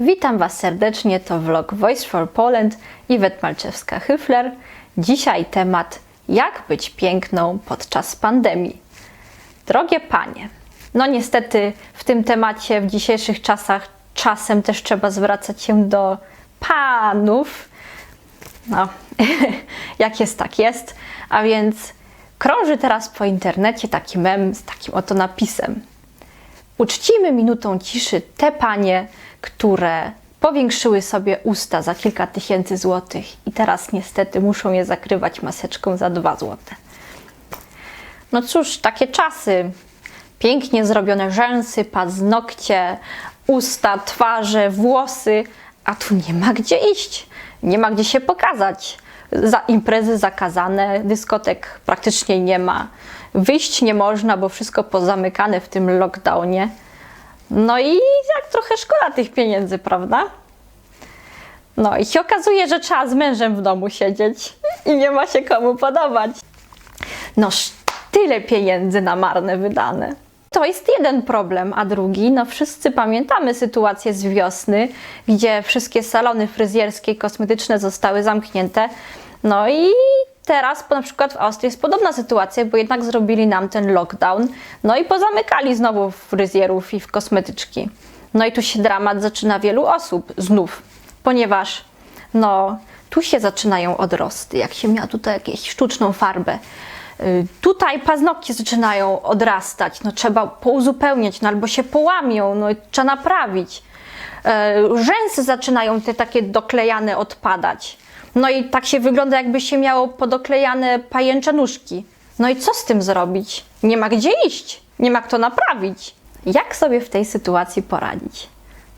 Witam Was serdecznie, to vlog Voice for Poland i Malczewska-Hyfler. Dzisiaj temat jak być piękną podczas pandemii. Drogie panie, no niestety w tym temacie w dzisiejszych czasach czasem też trzeba zwracać się do panów. No, jak jest, tak jest. A więc krąży teraz po internecie taki mem z takim oto napisem. Uczcimy minutą ciszy te panie, które powiększyły sobie usta za kilka tysięcy złotych i teraz niestety muszą je zakrywać maseczką za dwa złote. No cóż, takie czasy. Pięknie zrobione rzęsy, paznokcie, usta, twarze, włosy, a tu nie ma gdzie iść, nie ma gdzie się pokazać. Za imprezy zakazane, dyskotek praktycznie nie ma. Wyjść nie można, bo wszystko pozamykane w tym lockdownie. No i jak trochę szkoda tych pieniędzy, prawda? No i się okazuje, że trzeba z mężem w domu siedzieć i nie ma się komu podobać. Noż tyle pieniędzy na marne wydane. To jest jeden problem, a drugi, no wszyscy pamiętamy sytuację z wiosny, gdzie wszystkie salony fryzjerskie i kosmetyczne zostały zamknięte. No i teraz na przykład w Austrii jest podobna sytuacja, bo jednak zrobili nam ten lockdown, no i pozamykali znowu fryzjerów i w kosmetyczki. No i tu się dramat zaczyna wielu osób znów, ponieważ no tu się zaczynają odrosty, jak się miała tutaj jakąś sztuczną farbę. Y, Tutaj paznokcie zaczynają odrastać, no trzeba pouzupełniać, no albo się połamią, no trzeba naprawić. E, Rzęsy zaczynają te takie doklejane odpadać. No i tak się wygląda, jakby się miało podoklejane pajęcze nóżki. No i co z tym zrobić? Nie ma gdzie iść, nie ma kto naprawić. Jak sobie w tej sytuacji poradzić?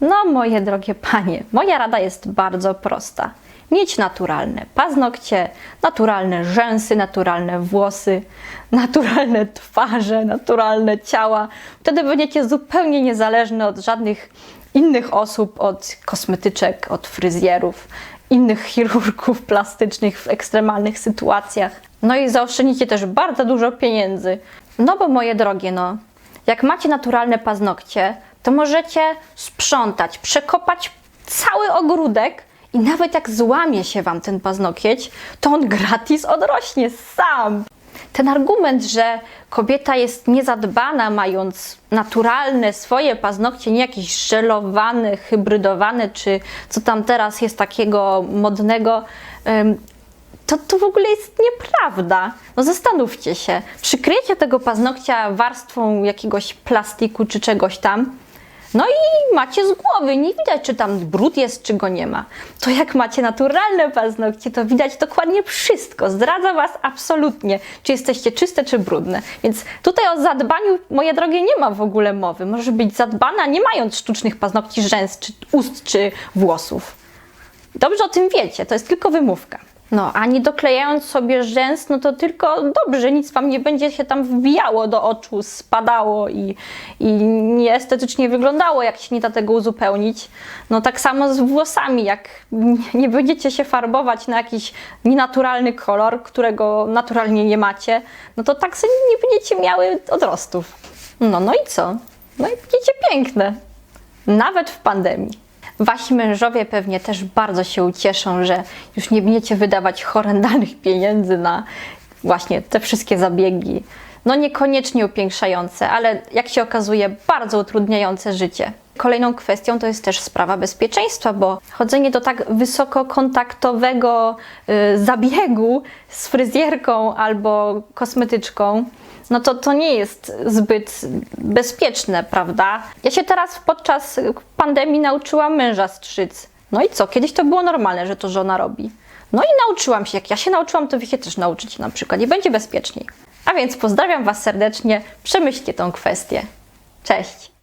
No, moje drogie panie, moja rada jest bardzo prosta. Mieć naturalne paznokcie, naturalne rzęsy, naturalne włosy, naturalne twarze, naturalne ciała. Wtedy będziecie zupełnie niezależne od żadnych innych osób, od kosmetyczek, od fryzjerów, innych chirurgów plastycznych w ekstremalnych sytuacjach. No i zaoszczędzicie też bardzo dużo pieniędzy. No bo moje drogie, no, jak macie naturalne paznokcie, to możecie sprzątać, przekopać cały ogródek i nawet jak złamie się wam ten paznokieć, to on gratis odrośnie sam. Ten argument, że kobieta jest niezadbana, mając naturalne swoje paznokcie, nie jakieś żelowane, hybrydowane, czy co tam teraz jest takiego modnego, to, to w ogóle jest nieprawda. No zastanówcie się, przykryjecie tego paznokcia warstwą jakiegoś plastiku czy czegoś tam, no i macie z głowy, nie widać, czy tam brud jest, czy go nie ma. To jak macie naturalne paznokcie, to widać dokładnie wszystko. Zdradza Was absolutnie, czy jesteście czyste, czy brudne. Więc tutaj o zadbaniu, moje drogie, nie ma w ogóle mowy. Może być zadbana, nie mając sztucznych paznokci, rzęs, czy ust, czy włosów. Dobrze o tym wiecie, to jest tylko wymówka. No, a nie doklejając sobie rzęs, no to tylko dobrze, nic wam nie będzie się tam wbijało do oczu, spadało i, i nieestetycznie wyglądało, jak się nie da tego uzupełnić. No tak samo z włosami, jak nie będziecie się farbować na jakiś nienaturalny kolor, którego naturalnie nie macie, no to tak sobie nie będziecie miały odrostów. No, no i co? No i będziecie piękne. Nawet w pandemii. Wasi mężowie pewnie też bardzo się ucieszą, że już nie będziecie wydawać horrendalnych pieniędzy na właśnie te wszystkie zabiegi. No niekoniecznie upiększające, ale jak się okazuje, bardzo utrudniające życie. Kolejną kwestią to jest też sprawa bezpieczeństwa, bo chodzenie do tak wysokokontaktowego y, zabiegu z fryzjerką albo kosmetyczką no to to nie jest zbyt bezpieczne, prawda? Ja się teraz podczas pandemii nauczyłam męża strzyc. No i co? Kiedyś to było normalne, że to żona robi. No i nauczyłam się. Jak ja się nauczyłam, to wy się też nauczycie na przykład i będzie bezpieczniej. A więc pozdrawiam Was serdecznie. Przemyślcie tą kwestię. Cześć!